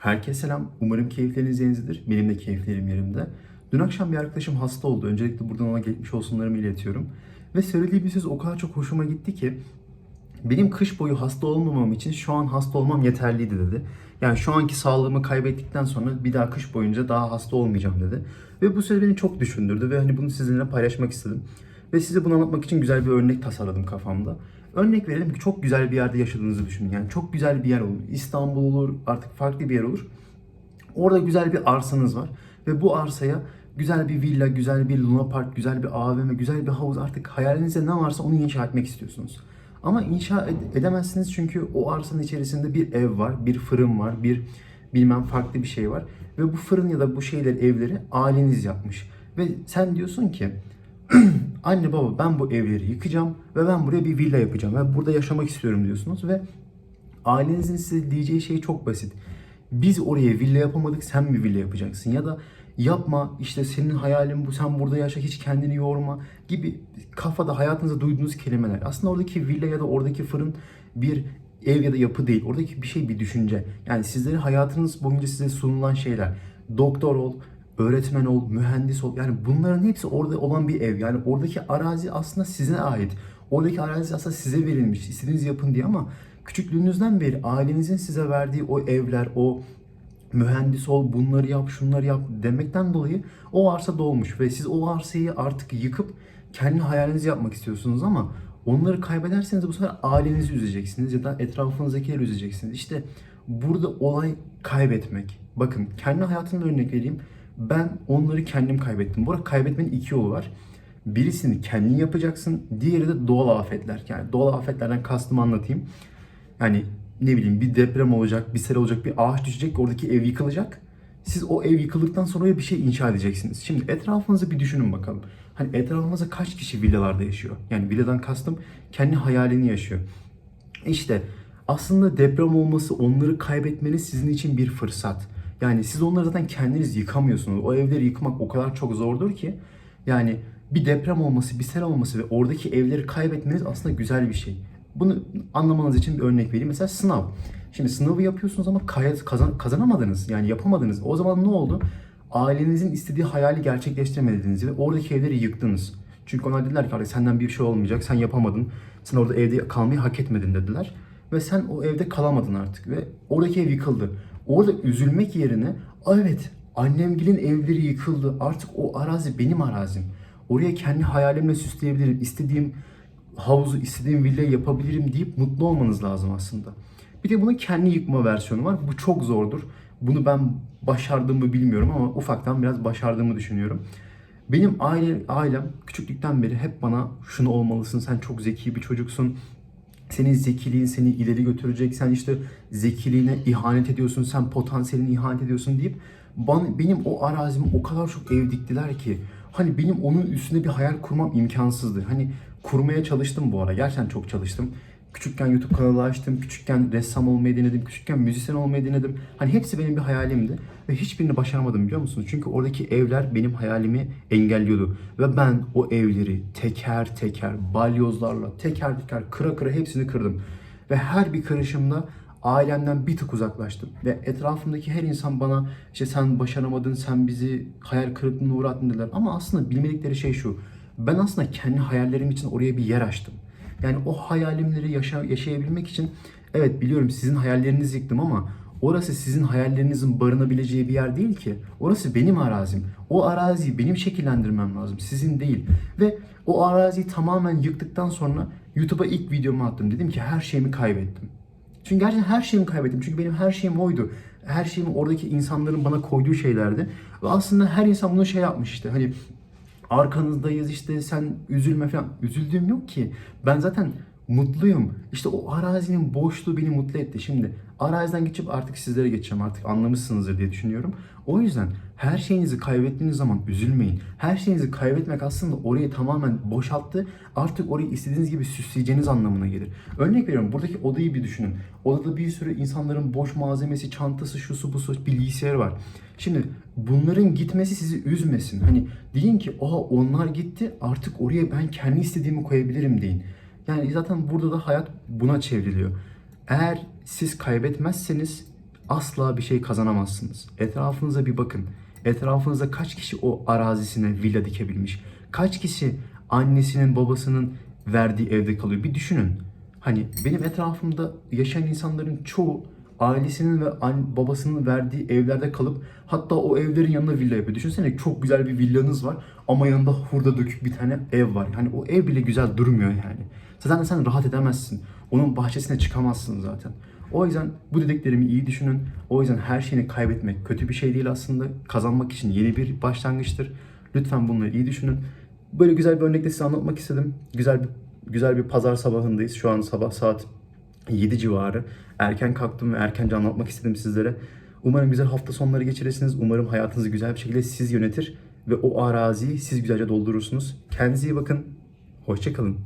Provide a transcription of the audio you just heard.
Herkese selam. Umarım keyifleriniz yerindedir. Benim de keyiflerim yerinde. Dün akşam bir arkadaşım hasta oldu. Öncelikle buradan ona geçmiş olsunlarımı iletiyorum. Ve söylediği bir söz o kadar çok hoşuma gitti ki benim kış boyu hasta olmamam için şu an hasta olmam yeterliydi dedi. Yani şu anki sağlığımı kaybettikten sonra bir daha kış boyunca daha hasta olmayacağım dedi. Ve bu söz beni çok düşündürdü ve hani bunu sizinle paylaşmak istedim. Ve size bunu anlatmak için güzel bir örnek tasarladım kafamda. Örnek verelim ki çok güzel bir yerde yaşadığınızı düşünün. Yani çok güzel bir yer olur. İstanbul olur, artık farklı bir yer olur. Orada güzel bir arsanız var ve bu arsaya güzel bir villa, güzel bir luna park, güzel bir AVM, güzel bir havuz artık hayalinizde ne varsa onu inşa etmek istiyorsunuz. Ama inşa ed- edemezsiniz çünkü o arsanın içerisinde bir ev var, bir fırın var, bir bilmem farklı bir şey var. Ve bu fırın ya da bu şeyler, evleri aileniz yapmış. Ve sen diyorsun ki anne baba ben bu evleri yıkacağım ve ben buraya bir villa yapacağım ve burada yaşamak istiyorum diyorsunuz ve ailenizin size diyeceği şey çok basit. Biz oraya villa yapamadık sen mi villa yapacaksın ya da yapma işte senin hayalin bu sen burada yaşa hiç kendini yorma gibi kafada hayatınızda duyduğunuz kelimeler. Aslında oradaki villa ya da oradaki fırın bir ev ya da yapı değil. Oradaki bir şey bir düşünce. Yani sizlere hayatınız boyunca size sunulan şeyler. Doktor ol, öğretmen ol, mühendis ol. Yani bunların hepsi orada olan bir ev. Yani oradaki arazi aslında size ait. Oradaki arazi aslında size verilmiş. İstediğiniz yapın diye ama küçüklüğünüzden beri ailenizin size verdiği o evler, o mühendis ol, bunları yap, şunları yap demekten dolayı o arsa dolmuş ve siz o arsayı artık yıkıp kendi hayalinizi yapmak istiyorsunuz ama onları kaybederseniz bu sefer ailenizi üzeceksiniz ya da etrafınızdakileri üzeceksiniz. İşte burada olay kaybetmek. Bakın kendi hayatımda örnek vereyim. Ben onları kendim kaybettim. Bu arada kaybetmenin iki yolu var. Birisini kendin yapacaksın. Diğeri de doğal afetler. Yani doğal afetlerden kastımı anlatayım. Yani ne bileyim bir deprem olacak, bir sel olacak, bir ağaç düşecek, oradaki ev yıkılacak. Siz o ev yıkıldıktan sonra bir şey inşa edeceksiniz. Şimdi etrafınızı bir düşünün bakalım. Hani etrafınızda kaç kişi villalarda yaşıyor? Yani villadan kastım kendi hayalini yaşıyor. İşte aslında deprem olması, onları kaybetmeniz sizin için bir fırsat. Yani siz onları zaten kendiniz yıkamıyorsunuz. O evleri yıkmak o kadar çok zordur ki. Yani bir deprem olması, bir sel olması ve oradaki evleri kaybetmeniz aslında güzel bir şey. Bunu anlamanız için bir örnek vereyim. Mesela sınav. Şimdi sınavı yapıyorsunuz ama kazan- kazanamadınız. Yani yapamadınız. O zaman ne oldu? Ailenizin istediği hayali gerçekleştiremediniz ve oradaki evleri yıktınız. Çünkü onlar dediler ki "Artık senden bir şey olmayacak, sen yapamadın. Sen orada evde kalmayı hak etmedin dediler. Ve sen o evde kalamadın artık ve oradaki ev yıkıldı. Orada üzülmek yerine "Aa, evet annemgilin evleri yıkıldı. Artık o arazi benim arazim. Oraya kendi hayalimle süsleyebilirim. İstediğim havuzu, istediğim villayı yapabilirim deyip mutlu olmanız lazım aslında. Bir de bunun kendi yıkma versiyonu var. Bu çok zordur. Bunu ben başardığımı bilmiyorum ama ufaktan biraz başardığımı düşünüyorum. Benim aile, ailem küçüklükten beri hep bana şunu olmalısın, sen çok zeki bir çocuksun. Senin zekiliğin seni ileri götürecek. Sen işte zekiliğine ihanet ediyorsun, sen potansiyeline ihanet ediyorsun deyip bana, benim o arazimi o kadar çok ev diktiler ki hani benim onun üstünde bir hayal kurmam imkansızdı. Hani kurmaya çalıştım bu ara. Gerçekten çok çalıştım. Küçükken YouTube kanalı açtım. Küçükken ressam olmayı denedim. Küçükken müzisyen olmayı denedim. Hani hepsi benim bir hayalimdi. Ve hiçbirini başaramadım biliyor musunuz? Çünkü oradaki evler benim hayalimi engelliyordu. Ve ben o evleri teker teker, balyozlarla, teker teker, kıra kıra hepsini kırdım. Ve her bir kırışımda ailemden bir tık uzaklaştım. Ve etrafımdaki her insan bana işte sen başaramadın, sen bizi hayal kırıklığına uğrattın dediler. Ama aslında bilmedikleri şey şu. Ben aslında kendi hayallerim için oraya bir yer açtım. Yani o hayalimleri yaşa, yaşayabilmek için evet biliyorum sizin hayallerinizi yıktım ama orası sizin hayallerinizin barınabileceği bir yer değil ki. Orası benim arazim. O araziyi benim şekillendirmem lazım. Sizin değil. Ve o araziyi tamamen yıktıktan sonra YouTube'a ilk videomu attım. Dedim ki her şeyimi kaybettim. Çünkü gerçekten her şeyimi kaybettim. Çünkü benim her şeyim oydu. Her şeyim oradaki insanların bana koyduğu şeylerdi. Ve aslında her insan bunu şey yapmış işte. Hani arkanızdayız işte sen üzülme falan. Üzüldüğüm yok ki. Ben zaten mutluyum. İşte o arazinin boşluğu beni mutlu etti. Şimdi araziden geçip artık sizlere geçeceğim. Artık anlamışsınızdır diye düşünüyorum. O yüzden her şeyinizi kaybettiğiniz zaman üzülmeyin. Her şeyinizi kaybetmek aslında orayı tamamen boşalttı. Artık orayı istediğiniz gibi süsleyeceğiniz anlamına gelir. Örnek veriyorum buradaki odayı bir düşünün. Odada bir sürü insanların boş malzemesi, çantası, şusu busu, bilgisayarı var. Şimdi bunların gitmesi sizi üzmesin. Hani deyin ki oha onlar gitti artık oraya ben kendi istediğimi koyabilirim deyin. Yani zaten burada da hayat buna çevriliyor. Eğer siz kaybetmezseniz asla bir şey kazanamazsınız. Etrafınıza bir bakın. Etrafınızda kaç kişi o arazisine villa dikebilmiş? Kaç kişi annesinin babasının verdiği evde kalıyor? Bir düşünün. Hani benim etrafımda yaşayan insanların çoğu ailesinin ve babasının verdiği evlerde kalıp hatta o evlerin yanına villa yapıyor. Düşünsene çok güzel bir villanız var ama yanında hurda dökük bir tane ev var. Hani o ev bile güzel durmuyor yani. Zaten sen rahat edemezsin. Onun bahçesine çıkamazsın zaten. O yüzden bu dediklerimi iyi düşünün. O yüzden her şeyini kaybetmek kötü bir şey değil aslında. Kazanmak için yeni bir başlangıçtır. Lütfen bunları iyi düşünün. Böyle güzel bir örnekle size anlatmak istedim. Güzel bir güzel bir pazar sabahındayız. Şu an sabah saat 7 civarı. Erken kalktım ve erkence anlatmak istedim sizlere. Umarım güzel hafta sonları geçirirsiniz. Umarım hayatınızı güzel bir şekilde siz yönetir ve o araziyi siz güzelce doldurursunuz. Kendinize iyi bakın. Hoşçakalın.